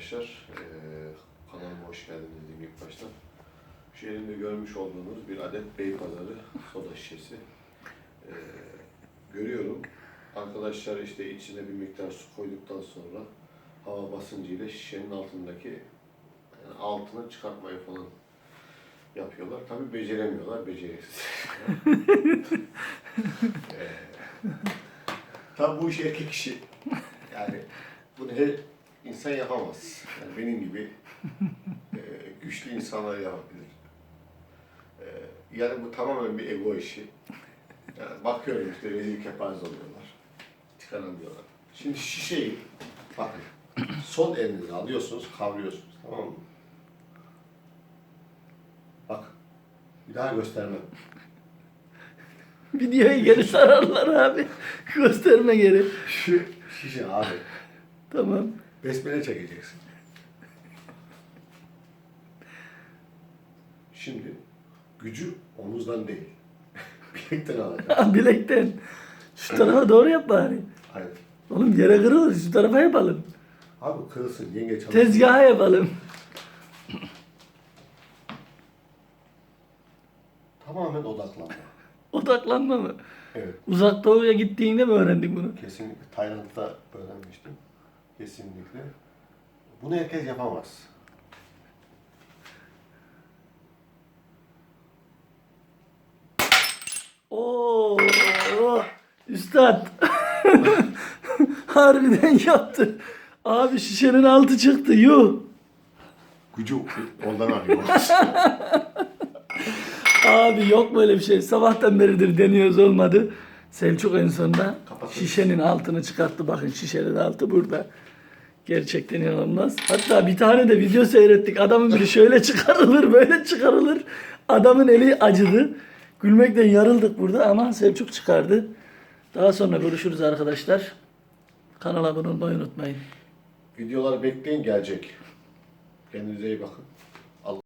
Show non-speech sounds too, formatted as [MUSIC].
arkadaşlar. Ee, kanalıma hoş geldiniz diyeyim ilk başta. Şu elimde görmüş olduğunuz bir adet Beypazarı [LAUGHS] soda şişesi. Ee, görüyorum. Arkadaşlar işte içine bir miktar su koyduktan sonra hava basıncıyla şişenin altındaki yani altını çıkartmayı falan yapıyorlar. Tabi beceremiyorlar, beceriksiz. [LAUGHS] ee, tabi bu iş erkek işi. Yani bunu her insan yapamaz. Yani benim gibi [LAUGHS] e, güçlü insanlar yapabilir. E, yani bu tamamen bir ego işi. Yani bakıyorum işte rezil kepaz oluyorlar. Çıkaramıyorlar. Şimdi şişeyi bakın sol elinize alıyorsunuz, kavruyorsunuz tamam mı? Bak bir daha göstermem. [LAUGHS] Videoyu geri sararlar abi. Gösterme geri. Şu şişe abi Tamam. Besmele çekeceksin. Şimdi gücü omuzdan değil. [LAUGHS] Bilekten alacaksın. [LAUGHS] Bilekten. Şu tarafa doğru yap bari. Hayır. Oğlum yere kırılır. Şu tarafa yapalım. Abi kırılsın yenge çalışsın. Tezgaha yapalım. Tamamen odaklanma. [LAUGHS] Odaklanma mı? Evet. Uzak doğuya gittiğinde mi öğrendin bunu? Kesinlikle Tayland'da öğrenmiştim. Kesinlikle. Bunu herkes yapamaz. Oo, oh, üstad. [LAUGHS] Harbiden yaptı. Abi şişenin altı çıktı. Yuh. Gücü ondan arıyor. [LAUGHS] Abi yok böyle bir şey. Sabahtan beridir deniyoruz olmadı. Selçuk en sonunda Kapatın. şişenin altını çıkarttı. Bakın şişenin altı burada. Gerçekten inanılmaz. Hatta bir tane de video seyrettik. Adamın biri şöyle [LAUGHS] çıkarılır, böyle çıkarılır. Adamın eli acıdı. Gülmekten yarıldık burada ama Selçuk çıkardı. Daha sonra görüşürüz arkadaşlar. Kanala abone olmayı unutmayın. Videolar bekleyin gelecek. Kendinize iyi bakın.